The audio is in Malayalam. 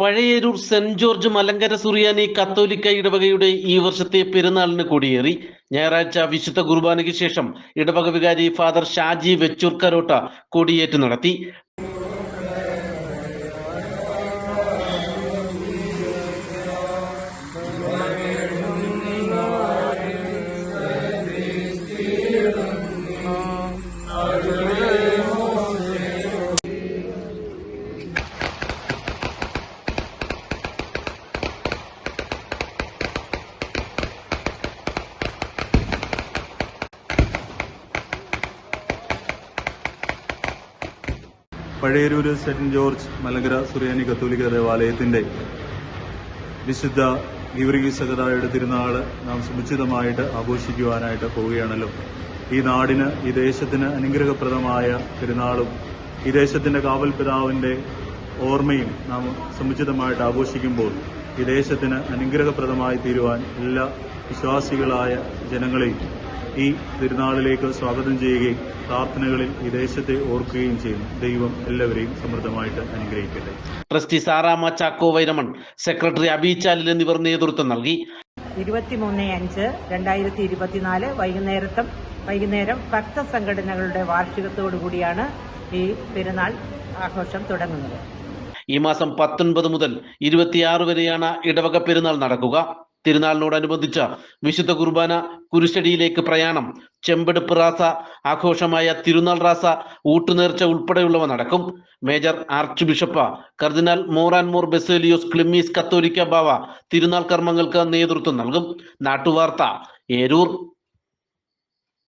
പഴയരൂർ സെന്റ് ജോർജ് മലങ്കര സുറിയാനി കത്തോലിക്ക ഇടവകയുടെ ഈ വർഷത്തെ പെരുന്നാളിന് കൊടിയേറി. ഞായറാഴ്ച വിശുദ്ധ കുർബാനയ്ക്ക് ശേഷം ഇടവക വികാരി ഫാദർ ഷാജി വെച്ചൂർക്കരോട്ട കൊടിയേറ്റ് നടത്തി. പഴയരൂര് സെന്റ് ജോർജ് മലങ്കര സുറിയാനി കത്തോലിക്ക ദേവാലയത്തിന്റെ വിശുദ്ധ ഗീവർഗീസ് സഹതായുടെ തിരുനാൾ നാം സമുചിതമായിട്ട് ആഘോഷിക്കുവാനായിട്ട് പോവുകയാണല്ലോ. ഈ നാടിന് ഈ ദേശത്തിന് അനുഗ്രഹപ്രദമായ തിരുനാളും ഈ ദേശത്തിന്റെ കാവൽ പിതാവിന്റെ ഓർമ്മയും നാം സമുചിതമായിട്ട് ആഘോഷിക്കുമ്പോൾ ഈ ദേശത്തിന് അനുഗ്രഹപ്രദമായി തീരുവാൻ എല്ലാ വിശ്വാസികളായ ജനങ്ങളെയും ഈ തിരുനാളിലേക്ക് സ്വാഗതം ചെയ്യുകയും പ്രാർത്ഥനകളിൽ ഈ ദേശത്തെ ഓർക്കുകയും ചെയ്യുന്നു. ദൈവം എല്ലാവരെയും സമൃദ്ധമായിട്ട് അനുഗ്രഹിക്കട്ടെ. ട്രസ്റ്റി സാറാമ ചാക്കോ വൈരമൺ സെക്രട്ടറി അബിചാലിൽ എന്നിവർ നേതൃത്വം നൽകി. ഇരുപത്തിമൂന്ന് അഞ്ച് രണ്ടായിരത്തി ഇരുപത്തിനാല് വൈകുന്നേരത്തും വൈകുന്നേരം ഭക്തസംഘടനകളുടെ വാർഷികത്തോടു കൂടിയാണ് ഈ പെരുന്നാൾ ആഘോഷം തുടങ്ങുന്നത്. ഈ മാസം പത്തൊൻപത് മുതൽ ഇരുപത്തിയാറ് വരെയാണ് ഇടവക പെരുന്നാൾ നടക്കുക. തിരുനാളിനോടനുബന്ധിച്ച് വിശുദ്ധ കുർബാന കുരിശടിയിലേക്ക് പ്രയാണം. ചെമ്പെടുപ്പ് റാസ ആഘോഷമായ തിരുനാൾ റാസ ഊട്ടുനേർച്ച ഉൾപ്പെടെയുള്ളവ നടക്കും. മേജർ ആർച്ച് ബിഷപ്പ് കർദിനാൾ മോറാൻമോർ ബെസേലിയോസ് ക്ലിമ്മീസ് കത്തോലിക്ക ബാവ തിരുനാൾ കർമ്മങ്ങൾക്ക് നേതൃത്വം നൽകും. നാട്ടുവാർത്ത ഏരൂർ.